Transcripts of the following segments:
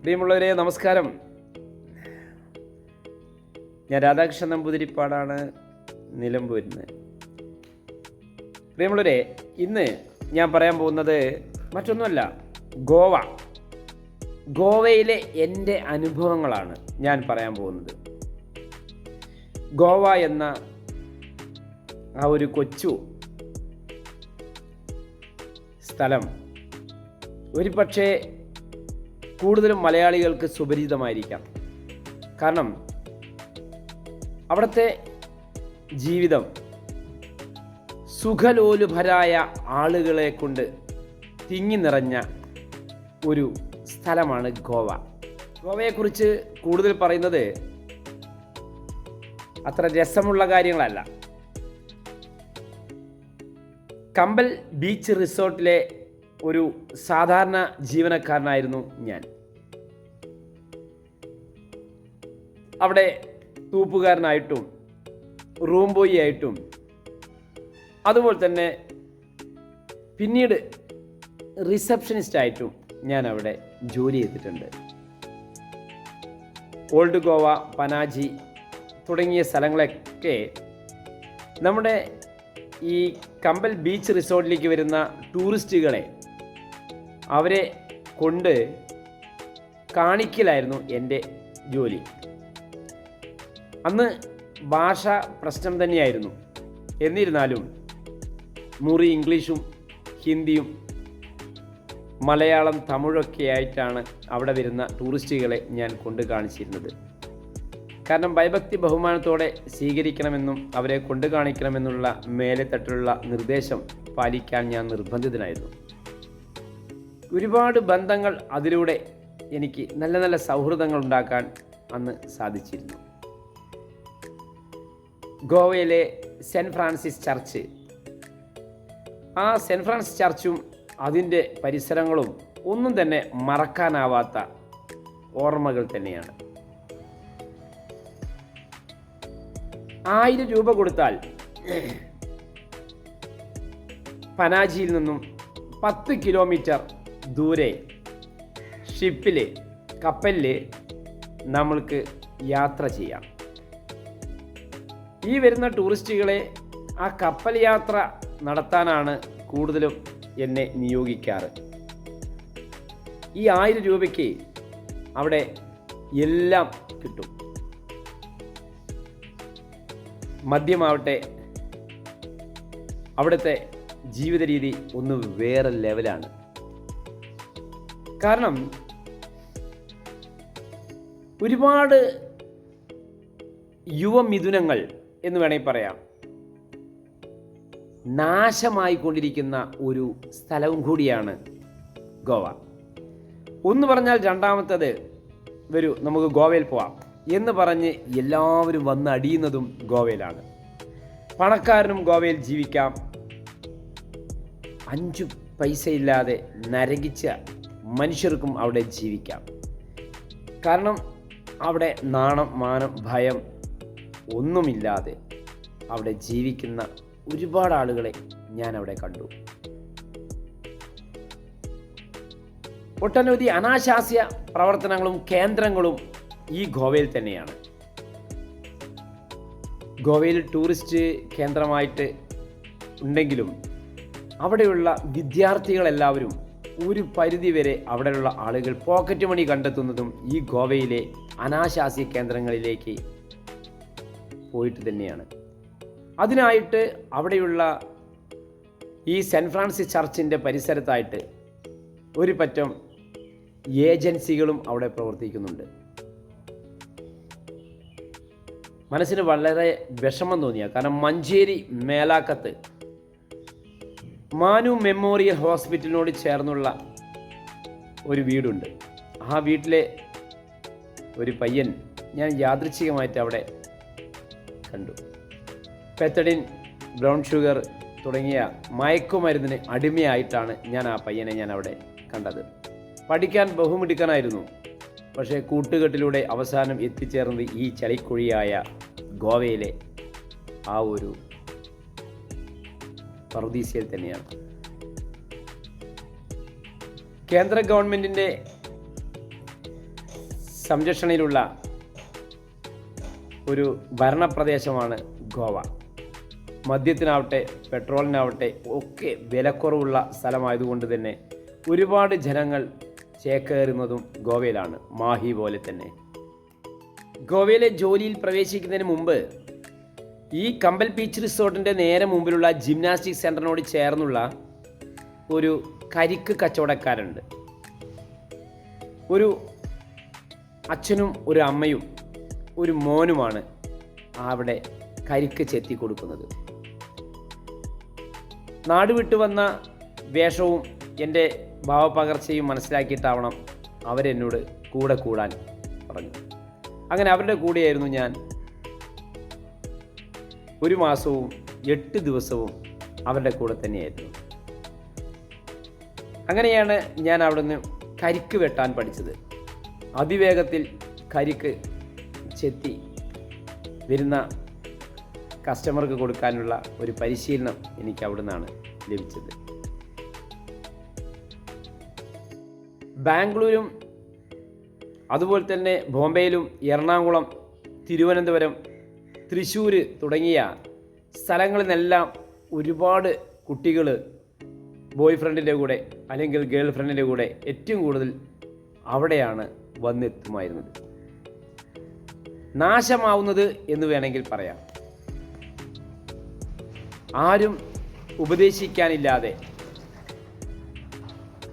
പ്രിയമുള്ളവരെ നമസ്കാരം. ഞാൻ രാധാകൃഷ്ണൻ നമ്പൂതിരിപ്പാടാണ് നിലമ്പൂരിൽ പ്രിയമുള്ളവരെ ഇന്ന് ഞാൻ പറയാൻ പോകുന്നത് മറ്റൊന്നുമല്ല ഗോവ. ഗോവയിലെ എന്റെ അനുഭവങ്ങളാണ് ഞാൻ പറയാൻ പോകുന്നത്. ഗോവ എന്ന ആ ഒരു കൊച്ചു സ്ഥലം ഒരു പക്ഷേ കൂടുതലും മലയാളികൾക്ക് സുപരിചിതമായിരിക്കാം. കാരണം അവിടുത്തെ ജീവിതം സുഖലോലുഭരായ ആളുകളെ കൊണ്ട് തിങ്ങി നിറഞ്ഞ ഒരു സ്ഥലമാണ് ഗോവ. ഗോവയെക്കുറിച്ച് കൂടുതൽ പറയുന്നത് അത്ര രസമുള്ള കാര്യങ്ങളല്ല. കമ്പൽ ബീച്ച് റിസോർട്ടിലെ ഒരു സാധാരണ ജീവനക്കാരനായിരുന്നു ഞാൻ. അവിടെ തൂപ്പുകാരനായിട്ടും റൂം ബോയി ആയിട്ടും അതുപോലെ തന്നെ പിന്നീട് റിസപ്ഷനിസ്റ്റ് ആയിട്ടും ഞാൻ അവിടെ ജോലി ചെയ്തിട്ടുണ്ട്. ഓൾഡ് ഗോവ പനാജി തുടങ്ങിയ സ്ഥലങ്ങളൊക്കെ നമ്മുടെ ഈ കമ്പൽ ബീച്ച് റിസോർട്ടിലേക്ക് വരുന്ന ടൂറിസ്റ്റുകളെ അവരെ കൊണ്ട് കാണിക്കലായിരുന്നു എന്റെ ജോലി. അന്ന് ഭാഷ പ്രശ്നം തന്നെയായിരുന്നു. എന്നിരുന്നാലും മുറി ഇംഗ്ലീഷും ഹിന്ദിയും മലയാളം തമിഴൊക്കെ ആയിട്ടാണ് അവിടെ വരുന്ന ടൂറിസ്റ്റുകളെ ഞാൻ കൊണ്ട് കാണിച്ചിരുന്നത്. കാരണം ഭയഭക്തി ബഹുമാനത്തോടെ സ്വീകരിക്കണമെന്നും അവരെ കൊണ്ടു കാണിക്കണമെന്നുള്ള മേലെ തട്ടിലുള്ള നിർദ്ദേശം പാലിക്കാൻ ഞാൻ നിർബന്ധിതനായിരുന്നു. ഒരുപാട് ബന്ധങ്ങൾ അതിലൂടെ എനിക്ക് നല്ല നല്ല സൗഹൃദങ്ങൾ ഉണ്ടാക്കാൻ അന്ന് സാധിച്ചിരുന്നു. ഗോവയിലെ സെന്റ് ഫ്രാൻസിസ് ചർച്ച്. ആ സെന്റ് ഫ്രാൻസിസ് ചർച്ചും അതിന്റെ പരിസരങ്ങളും ഒന്നും തന്നെ മറക്കാനാവാത്ത ഓർമ്മകൾ തന്നെയാണ്. ആയിരം രൂപ കൊടുത്താൽ പനാജിയിൽ നിന്നും പത്ത് കിലോമീറ്റർ ദൂരെ ഷിപ്പിൽ കപ്പലിൽ നമ്മൾക്ക് യാത്ര ചെയ്യാം. ഈ വരുന്ന ടൂറിസ്റ്റുകളെ ആ കപ്പൽ യാത്ര നടത്താനാണ് കൂടുതലും എന്നെ നിയോഗിക്കാറ്. ഈ ആയിരം രൂപയ്ക്ക് അവിടെ എല്ലാം കിട്ടും. മദ്യമാവട്ടെ അവിടുത്തെ ജീവിത രീതി ഒന്ന് വേറെ ലെവലാണ് കാരണം ഒരുപാട് യുവമിഥുനങ്ങൾ എന്ന് വേണമെങ്കിൽ പറയാം. നാശമായിക്കൊണ്ടിരിക്കുന്ന ഒരു സ്ഥലവും കൂടിയാണ് ഗോവ. ഒന്ന് പറഞ്ഞാൽ രണ്ടാമത്തത് വരൂ നമുക്ക് ഗോവയിൽ പോവാം. എന്ന് പറഞ്ഞ് എല്ലാവരും വന്ന് അടിയുന്നതും ഗോവയിലാണ്. പണക്കാരനും ഗോവയിൽ ജീവിക്കാം. അഞ്ചു പൈസയില്ലാതെ നരകിച്ച മനുഷ്യർക്കും അവിടെ ജീവിക്കാം. കാരണം അവിടെ നാണം മാനം ഭയം ഒന്നുമില്ലാതെ അവിടെ ജീവിക്കുന്ന ഒരുപാട് ആളുകളെ ഞാൻ അവിടെ കണ്ടു. ഒട്ടനവധി അനാശാസ്യ പ്രവർത്തനങ്ങളും കേന്ദ്രങ്ങളും ഈ ഗോവയിൽ തന്നെയാണ്. ഗോവയിൽ ടൂറിസ്റ്റ് കേന്ദ്രമായിട്ട് ഉണ്ടെങ്കിലും അവിടെയുള്ള വിദ്യാർത്ഥികളെല്ലാവരും ഒരു പരിധി വരെ അവിടെയുള്ള ആളുകൾ പോക്കറ്റ് മണി കണ്ടെത്തുന്നതും ഈ ഗോവയിലെ അനാശാസ്യ കേന്ദ്രങ്ങളിലേക്ക് പോയിട്ട് തന്നെയാണ്. അതിനായിട്ട് അവിടെയുള്ള ഈ സെന്റ് ഫ്രാൻസിസ് ചർച്ചിന്റെ പരിസരത്തായിട്ട് ഒരു പറ്റം ഏജൻസികളും അവിടെ പ്രവർത്തിക്കുന്നുണ്ട്. മനസ്സിന് വളരെ വിഷമം തോന്നിയ. കാരണം മഞ്ചേരി മേലാക്കത്ത് മാനു മെമ്മോറിയൽ ഹോസ്പിറ്റലിനോട് ചേർന്നുള്ള ഒരു വീടുണ്ട്. ആ വീട്ടിലെ ഒരു പയ്യൻ ഞാൻ യാദൃച്ഛികമായിട്ട് അവിടെ കണ്ടു. പെത്തഡിൻ ബ്രൗൺ ഷുഗർ തുടങ്ങിയ മയക്കുമരുന്നിന് അടിമയായിട്ടാണ് ഞാൻ ആ പയ്യനെ ഞാൻ അവിടെ കണ്ടത്. പഠിക്കാൻ ബഹുമിടുക്കനായിരുന്നു. പക്ഷേ കൂട്ടുകെട്ടിലൂടെ അവസാനം എത്തിച്ചേർന്നത് ഈ ചളിക്കുഴിയായ ഗോവയിലെ ആ ഒരു പറുദീസയിൽ തന്നെയാണ്. കേന്ദ്ര ഗവൺമെന്റിന്റെ സംരക്ഷണയിലുള്ള ഒരു ഭരണപ്രദേശമാണ് ഗോവ. മദ്യത്തിനാവട്ടെ പെട്രോളിനാവട്ടെ ഒക്കെ വിലക്കുറവുള്ള സ്ഥലമായതുകൊണ്ട് തന്നെ ഒരുപാട് ജനങ്ങൾ ചേക്കേറുന്നതും ഗോവയിലാണ്. മാഹി പോലെ തന്നെ. ഗോവയിലെ ജോലിയിൽ പ്രവേശിക്കുന്നതിന് മുമ്പ് ഈ കമ്പൽ ബീച്ച് റിസോർട്ടിന്റെ നേരെ മുമ്പിലുള്ള ജിംനാസ്റ്റിക് സെന്ററിനോട് ചേർന്നുള്ള ഒരു കരിക്ക് കച്ചവടക്കാരുണ്ട്. ഒരു അച്ഛനും ഒരു അമ്മയും ഒരു മോനുമാണ് അവിടെ കരിക്ക് ചെത്തി കൊടുക്കുന്നത്. നാട് വിട്ടു വന്ന വേഷവും എന്റെ ഭാവപകർച്ചയും മനസ്സിലാക്കിയിട്ടാവണം അവരെന്നോട് കൂടെ കൂടാൻ പറഞ്ഞു. അങ്ങനെ അവരുടെ കൂടെയായിരുന്നു ഞാൻ ഒരു മാസവും എട്ട് ദിവസവും അവരുടെ കൂടെ തന്നെയായിരുന്നു. അങ്ങനെയാണ് ഞാൻ അവിടുന്ന് കരിക്ക് വെട്ടാൻ പഠിച്ചത്. അതിവേഗത്തിൽ കരിക്ക് ചെത്തി വരുന്ന കസ്റ്റമർക്ക് കൊടുക്കാനുള്ള ഒരു പരിശീലനം എനിക്ക് അവിടുന്നാണ് ലഭിച്ചത്. ബാംഗ്ലൂരും അതുപോലെ തന്നെ ബോംബെയിലും എറണാകുളം തിരുവനന്തപുരം തൃശ്ശൂർ തുടങ്ങിയ സ്ഥലങ്ങളിൽ നിന്നെല്ലാം ഒരുപാട് കുട്ടികൾ ബോയ് ഫ്രണ്ടിന്റെ കൂടെ അല്ലെങ്കിൽ ഗേൾ ഫ്രണ്ടിന്റെ കൂടെ ഏറ്റവും കൂടുതൽ അവിടെയാണ് വന്നെത്തുമായിരുന്നത്. നാശമാവുന്നത് എന്ന് വേണമെങ്കിൽ പറയാം. ആരും ഉപദേശിക്കാനില്ലാതെ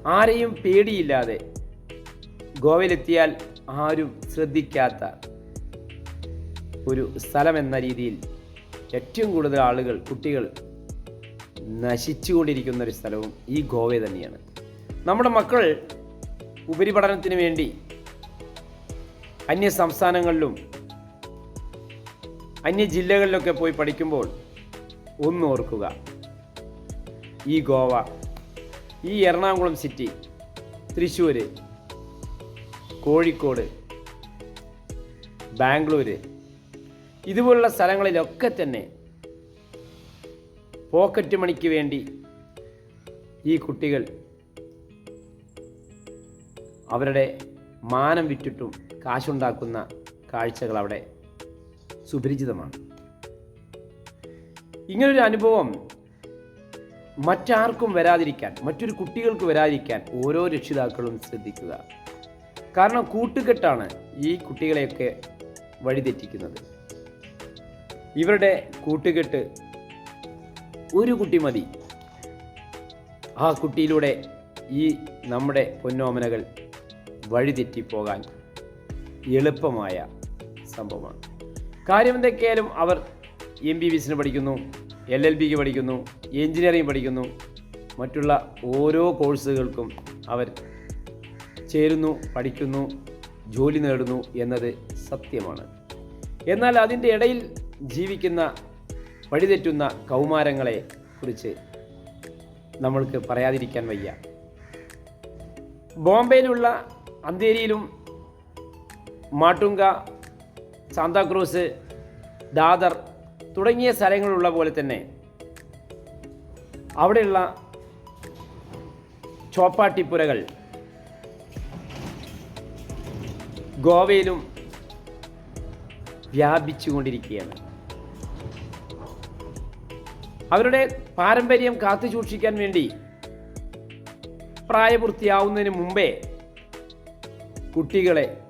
ആരെയും പേടിയില്ലാതെ ഗോവയിലെത്തിയാൽ ആരും ശ്രദ്ധിക്കാത്ത ഒരു സ്ഥലമെന്ന രീതിയിൽ ഏറ്റവും കൂടുതൽ ആളുകൾ കുട്ടികൾ നശിച്ചുകൊണ്ടിരിക്കുന്ന ഒരു സ്ഥലവും ഈ ഗോവ തന്നെയാണ്. നമ്മുടെ മക്കൾ ഉപരിപഠനത്തിന് വേണ്ടി അന്യ സംസ്ഥാനങ്ങളിലും അന്യ ജില്ലകളിലൊക്കെ പോയി പഠിക്കുമ്പോൾ ഒന്ന് ഓർക്കുക ഈ ഗോവ ഈ എറണാകുളം സിറ്റി തൃശ്ശൂർ കോഴിക്കോട് ബാംഗ്ലൂര് ഇതുപോലുള്ള സ്ഥലങ്ങളിലൊക്കെ തന്നെ പോക്കറ്റ് മണിക്ക് വേണ്ടി ഈ കുട്ടികൾ അവരുടെ മാനം വിറ്റിട്ടും കാശുണ്ടാക്കുന്ന കാഴ്ചകൾ അവിടെ സുപരിചിതമാണ്. ഇങ്ങനൊരു അനുഭവം മറ്റാർക്കും വരാതിരിക്കാൻ മറ്റൊരു കുട്ടികൾക്ക് വരാതിരിക്കാൻ ഓരോ രക്ഷിതാക്കളും ശ്രദ്ധിക്കുക. കാരണം കൂട്ടുകെട്ടാണ് ഈ കുട്ടികളെയൊക്കെ വഴിതെറ്റിക്കുന്നത്. ഇവരുടെ കൂട്ടുകെട്ട് ഒരു കുട്ടി മതി. ആ കുട്ടിയിലൂടെ ഈ നമ്മുടെ പൊന്നോമനകൾ വഴിതെറ്റിപ്പോകാൻ എളുപ്പമായ സംഭവമാണ്. കാര്യം എന്തൊക്കെയാലും അവർ എം ബി ബി എസിന് പഠിക്കുന്നു എൽ എൽ ബിക്ക് പഠിക്കുന്നു എഞ്ചിനീയറിംഗ് പഠിക്കുന്നു. മറ്റുള്ള ഓരോ കോഴ്സുകൾക്കും അവർ ചേരുന്നു പഠിക്കുന്നു ജോലി നേടുന്നു എന്നത് സത്യമാണ്. എന്നാൽ അതിന്റെ ഇടയിൽ ജീവിക്കുന്ന വഴിതെറ്റുന്ന കൗമാരങ്ങളെ കുറിച്ച് നമ്മൾക്ക് പറയാതിരിക്കാൻ വയ്യ. ബോംബെയിലുള്ള അന്തേരിയിലും മാട്ടുങ്ക സാന്താക്രൂസ് ദാദർ തുടങ്ങിയ സ്ഥലങ്ങളുള്ള പോലെ തന്നെ അവിടെയുള്ള ചോപ്പാട്ടിപ്പുരകൾ ഗോവയിലും വ്യാപിച്ചുകൊണ്ടിരിക്കുകയാണ്. അവരുടെ പാരമ്പര്യം കാത്തു സൂക്ഷിക്കാൻ വേണ്ടി പ്രായപൂർത്തിയാവുന്നതിന് മുമ്പേ കുട്ടികളെ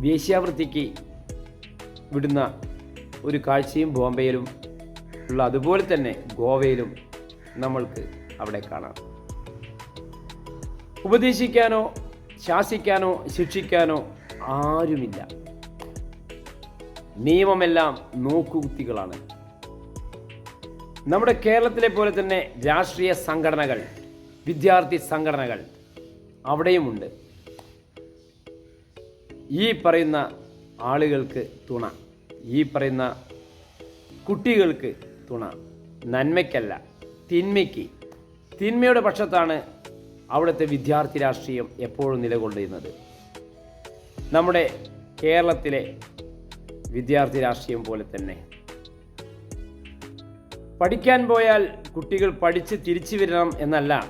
വേശ്യാവൃത്തിക്ക് വിടുന്ന ഒരു കാഴ്ചയും ബോംബെയിലും ഉള്ള അതുപോലെ തന്നെ ഗോവയിലും നമ്മൾക്ക് അവിടെ കാണാം. ഉപദേശിക്കാനോ ശാസിക്കാനോ ശിക്ഷിക്കാനോ ആരുമില്ല. നിയമമെല്ലാം നോക്കുകുത്തികളാണ്. നമ്മുടെ കേരളത്തിലെ പോലെ തന്നെ രാഷ്ട്രീയ സംഘടനകൾ വിദ്യാർത്ഥി സംഘടനകൾ അവിടെയുമുണ്ട്. ഈ പറയുന്ന ആളുകൾക്ക് തുണ ഈ പറയുന്ന കുട്ടികൾക്ക് തുണ നന്മയ്ക്കല്ല തിന്മയ്ക്ക്. തിന്മയുടെ പക്ഷത്താണ് അവിടുത്തെ വിദ്യാർത്ഥി രാഷ്ട്രീയം എപ്പോഴും നിലകൊള്ളുന്നത്. നമ്മുടെ കേരളത്തിലെ വിദ്യാർത്ഥി രാഷ്ട്രീയം പോലെ തന്നെ പഠിക്കാൻ പോയാൽ കുട്ടികൾ പഠിച്ച് തിരിച്ചു വരണം എന്നല്ല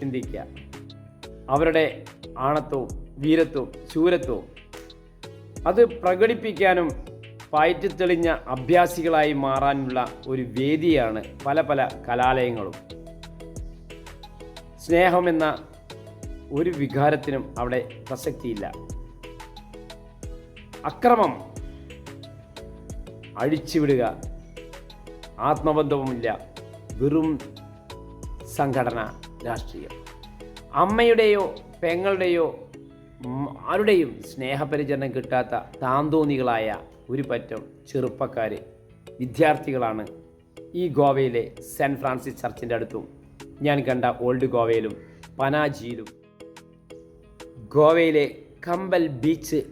ചിന്തിക്കുക. അവരുടെ ആണത്വവും വീരത്വവും ശൂരത്വവും. അത് പ്രകടിപ്പിക്കാനും പയറ്റിത്തെളിഞ്ഞ അഭ്യാസികളായി മാറാനുള്ള ഒരു വേദിയാണ് പല പല കലാലയങ്ങളും. സ്നേഹമെന്ന ഒരു വികാരത്തിനും അവിടെ പ്രസക്തിയില്ല. അക്രമം അഴിച്ചുവിടുക ആത്മബന്ധവുമില്ല. വെറും സംഘടന രാഷ്ട്രീയം. അമ്മയുടെയോ പെങ്ങളുടെയോ ആരുടെയും സ്നേഹപരിചരണം കിട്ടാത്ത താന്തോന്നികളായ ഒരു പറ്റം ചെറുപ്പക്കാർ വിദ്യാർത്ഥികളാണ് ഈ ഗോവയിലെ സെന്റ് ഫ്രാൻസിസ് ചർച്ചിന്റെ അടുത്തും ഞാൻ കണ്ട ഓൾഡ് ഗോവയിലും പനാജിയിലും. ഗോവയിലെ കമ്പൽ ബീച്ച്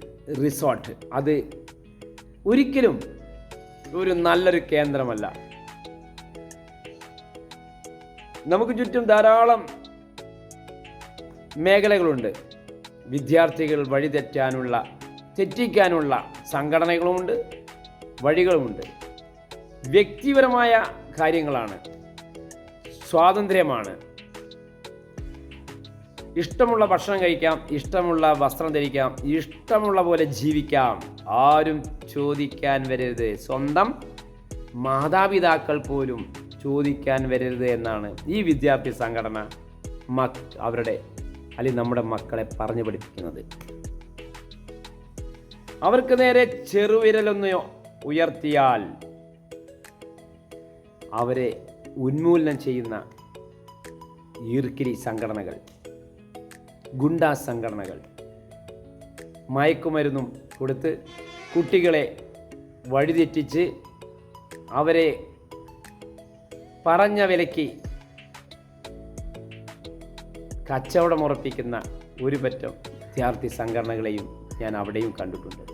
റിസോർട്ട്. അത് ഒരിക്കലും ഒരു നല്ലൊരു കേന്ദ്രമല്ല. നമുക്ക് ചുറ്റും ധാരാളം മേഖലകളുണ്ട്. വിദ്യാർത്ഥികൾ വഴിതെറ്റാനുള്ള തെറ്റിക്കാനുള്ള സംഘടനകളുമുണ്ട് വഴികളുമുണ്ട്. വ്യക്തിപരമായ കാര്യങ്ങളാണ്. സ്വാതന്ത്ര്യമാണ്. ഇഷ്ടമുള്ള ഭക്ഷണം കഴിക്കാം ഇഷ്ടമുള്ള വസ്ത്രം ധരിക്കാം ഇഷ്ടമുള്ള പോലെ ജീവിക്കാം. ആരും ചോദിക്കാൻ വരരുത്. സ്വന്തം മാതാപിതാക്കൾ പോലും ചോദിക്കാൻ വരരുത് എന്നാണ് ഈ വിദ്യാഭ്യാസ സംഘടന മക് അവരുടെ അല്ലെങ്കിൽ നമ്മുടെ മക്കളെ പറഞ്ഞു പഠിപ്പിക്കുന്നത്. അവർക്ക് നേരെ ചെറുവിരലൊന്ന് ഉയർത്തിയാൽ അവരെ ഉന്മൂലനം ചെയ്യുന്ന ഈർക്കിരി സംഘടനകൾ ഗുണ്ടാ സംഘടനകൾ മയക്കുമരുന്നും കൊടുത്ത് കുട്ടികളെ വഴിതെറ്റിച്ച് അവരെ പറഞ്ഞ വിലയ്ക്ക് കച്ചവടം ഉറപ്പിക്കുന്ന ഒരു പറ്റം വിദ്യാർത്ഥി സംഘടനകളെയും ഞാൻ അവിടെയും കണ്ടിട്ടുണ്ട്.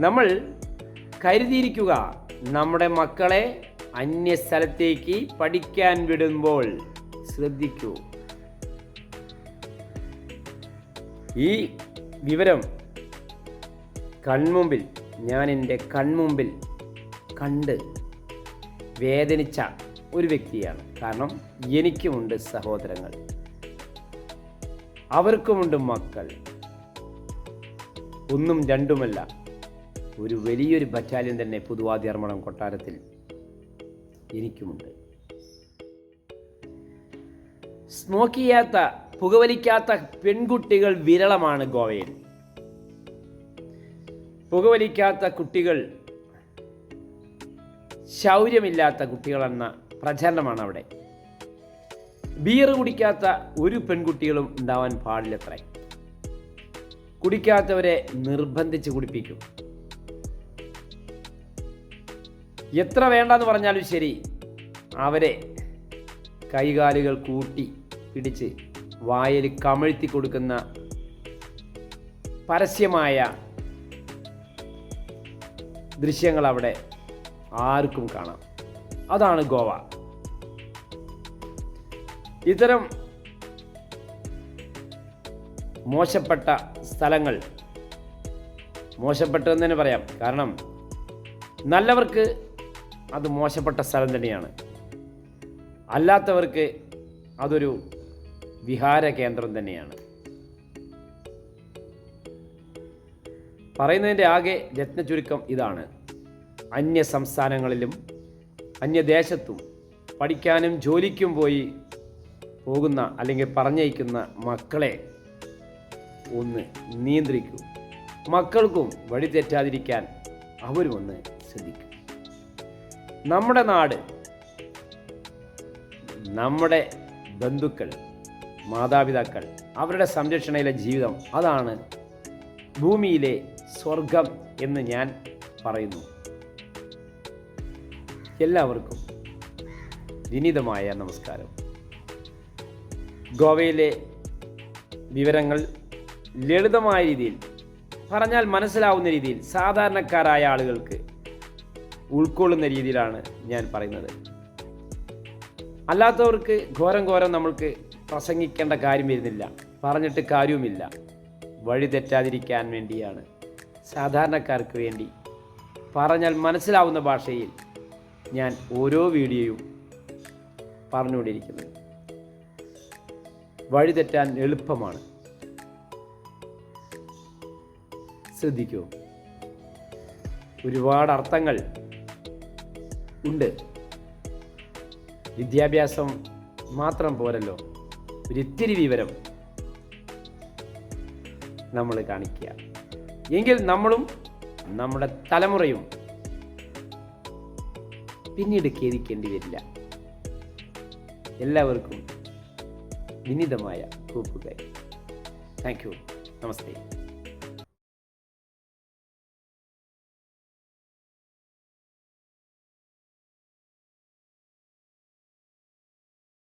നമ്മൾ കരുതിയിരിക്കുക നമ്മുടെ മക്കളെ അന്യ സ്ഥലത്തേക്ക് പഠിക്കാൻ വിടുമ്പോൾ ശ്രദ്ധിക്കൂ. ഈ വിവരം കൺമുമ്പിൽ ഞാൻ എന്റെ കൺമുമ്പിൽ കണ്ട് വേദനിച്ച ഒരു വ്യക്തിയാണ്. കാരണം എനിക്കുമുണ്ട് സഹോദരങ്ങൾ. അവർക്കുമുണ്ട് മക്കൾ. ഒന്നും രണ്ടുമല്ല ഒരു വലിയൊരു ബറ്റാലിയൻ തന്നെ പുതുവാദ്യർമ്മണം കൊട്ടാരത്തിൽ എനിക്കുമുണ്ട്. സ്മോക്ക് ചെയ്യാത്ത പുകവലിക്കാത്ത പെൺകുട്ടികൾ വിരളമാണ് ഗോവയിൽ. പുകവലിക്കാത്ത കുട്ടികൾ ശൗര്യമില്ലാത്ത കുട്ടികളെന്ന പ്രചരണമാണ് അവിടെ ബിയർ കുടിക്കാത്ത ഒരു പെൺകുട്ടികളും ഉണ്ടാവാൻ പാടില്ലത്രേ. കുടിക്കാത്തവരെ നിർബന്ധിച്ച് കുടിപ്പിക്കും. എത്ര വേണ്ടെന്ന് പറഞ്ഞാലും ശരി അവരെ കൈകാലുകൾ കൂട്ടി പിടിച്ച് വായിൽ കമഴ്ത്തി കൊടുക്കുന്ന പരസ്യമായ ദൃശ്യങ്ങൾ അവിടെ ആർക്കും കാണാം. അതാണ് ഗോവ. ഇത്തരം മോശപ്പെട്ട സ്ഥലങ്ങൾ മോശപ്പെട്ടതെന്ന് തന്നെ പറയാം. കാരണം നല്ലവർക്ക് അത് മോശപ്പെട്ട സ്ഥലം തന്നെയാണ്. അല്ലാത്തവർക്ക് അതൊരു വിഹാര കേന്ദ്രം തന്നെയാണ്. പറയുന്നതിന്റെ ആകെ രത്ന ചുരുക്കം ഇതാണ്. അന്യ സംസ്ഥാനങ്ങളിലും അന്യദേശത്തും പഠിക്കാനും ജോലിക്കും പോയി പോകുന്ന അല്ലെങ്കിൽ പറഞ്ഞയക്കുന്ന മക്കളെ ഒന്ന് നിയന്ത്രിക്കൂ. മക്കൾക്കും വഴി തെറ്റാതിരിക്കാൻ അവരും ഒന്ന് ശ്രദ്ധിക്കും. നമ്മുടെ നാട് നമ്മുടെ ബന്ധുക്കൾ മാതാപിതാക്കൾ അവരുടെ സംരക്ഷണയിലെ ജീവിതം അതാണ് ഭൂമിയിലെ സ്വർഗം എന്ന് ഞാൻ പറയുന്നു. എല്ലാവർക്കും വിനീതമായ നമസ്കാരം. ഗോവയിലെ വിവരങ്ങൾ ലളിതമായ രീതിയിൽ പറഞ്ഞാൽ മനസ്സിലാവുന്ന രീതിയിൽ സാധാരണക്കാരായ ആളുകൾക്ക് ഉൾക്കൊള്ളുന്ന രീതിയിലാണ് ഞാൻ പറയുന്നത്. അല്ലാത്തവർക്ക് ഘോരം ഘോരം നമ്മൾക്ക് പ്രസംഗിക്കേണ്ട കാര്യം വരുന്നില്ല. പറഞ്ഞിട്ട് കാര്യവുമില്ല. വഴി തെറ്റാതിരിക്കാൻ വേണ്ടിയാണ്. സാധാരണക്കാർക്ക് വേണ്ടി. പറഞ്ഞാൽ മനസ്സിലാവുന്ന ഭാഷയിൽ ഞാൻ ഓരോ വീഡിയോയും പറഞ്ഞുകൊണ്ടിരിക്കുന്നത്. വഴിതെറ്റാൻ എളുപ്പമാണ്. ശ്രദ്ധിക്കൂ. ഒരുപാട് അർത്ഥങ്ങൾ ഉണ്ട്. വിദ്യാഭ്യാസം മാത്രം പോരല്ലോ. ഒരിത്തിരി വിവരം നമ്മൾ കാണിക്കുക. എങ്കിൽ നമ്മളും നമ്മുടെ തലമുറയും പിന്നീട് ഖേദിക്കേണ്ടി വരില്ല. എല്ലാവർക്കും വിനീതമായ കൂപ്പുകൈ താങ്ക് യു. നമസ്തേ.